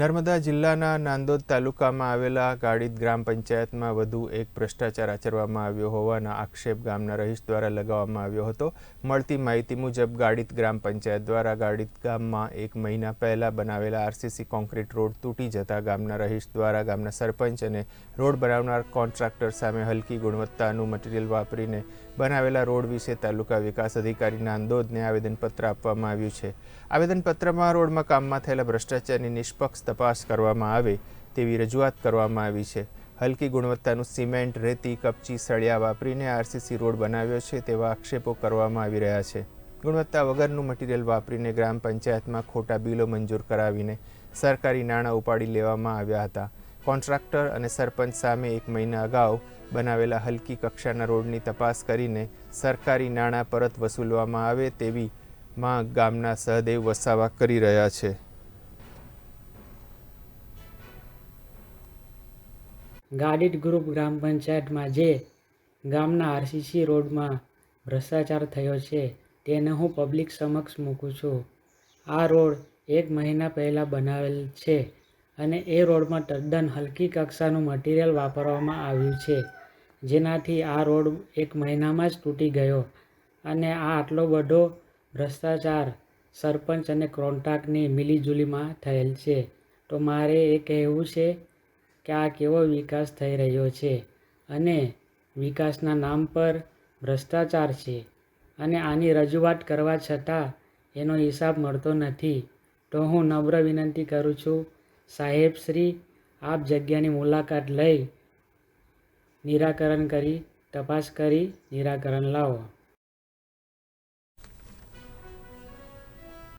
નર્મદા જિલ્લાના નાંદોદ તાલુકામાં આવેલા ગાડિત ગ્રામ પંચાયતમાં વધુ એક ભ્રષ્ટાચાર આચરવામાં આવ્યો હોવાના આક્ષેપ ગામના રહીશ દ્વારા લગાવવામાં આવ્યો હતો. મળતી માહિતી મુજબ ગાડિત ગ્રામ પંચાયત દ્વારા ગાડિત ગામમાં એક મહિના પહેલાં બનાવેલા આરસીસી કોન્ક્રીટ રોડ તૂટી જતા ગામના રહીશ દ્વારા ગામના સરપંચ અને રોડ બનાવનાર કોન્ટ્રાક્ટર સામે હલકી ગુણવત્તાનું મટીરીયલ વાપરીને બનાવેલા રોડ વિશે તાલુકા વિકાસ અધિકારી નાંદોદને આવેદનપત્ર આપવામાં આવ્યું છે. આવેદનપત્રમાં રોડમાં કામમાં થયેલા ભ્રષ્ટાચારની નિષ્પક્ષ તપાસ કરવામાં આવે તેવી રજૂઆત કરવામાં આવી છે. હલકી ગુણવત્તાનું સિમેન્ટ, રેતી, કપચી, સળિયા વાપરીને આરસીસી રોડ બનાવ્યો છે તેવા આક્ષેપો કરવામાં આવી રહ્યા છે. ગુણવત્તા વગરનું મટીરીયલ વાપરીને ગ્રામ પંચાયતમાં ખોટા બિલો મંજૂર કરાવીને સરકારી નાણાં ઉપાડી લેવામાં આવ્યા હતા. કોન્ટ્રાક્ટર અને સરપંચ સામે એક મહિના અગાઉ બનાવેલા હલકી કક્ષાના રોડની તપાસ કરીને સરકારી નાણાં પરત વસૂલવામાં આવે તેવી માં ગામના સહદેવ વસાવા કરી રહ્યા છે. ગાડિત ગ્રુપ ગ્રામ પંચાયતમાં જે ગામના આરસીસી રોડમાં ભ્રષ્ટાચાર થયો છે, તેને હું પબ્લિક સમક્ષ મૂકું છું. આ રોડ એક મહિના પહેલાં બનાવેલ છે અને એ રોડમાં તદ્દન હલકી કક્ષાનું મટીરિયલ વાપરવામાં આવ્યું છે, જેનાથી આ રોડ એક મહિનામાં જ તૂટી ગયો અને આ આટલો બધો ભ્રષ્ટાચાર સરપંચ અને કોન્ટ્રાક્ટની મિલીજુલીમાં થયેલ છે. તો મારે એ કહેવું છે કે આ કેવો વિકાસ થઈ રહ્યો છે અને વિકાસના નામ પર ભ્રષ્ટાચાર છે અને આની રજૂઆત કરવા છતાં એનો હિસાબ મળતો નથી. તો હું નમ્ર વિનંતી કરું છું, સાહેબ શ્રી, આપ જગ્યાની મુલાકાત લઈ નિરાકરણ કરી, તપાસ કરી, નિરાકરણ લાવો.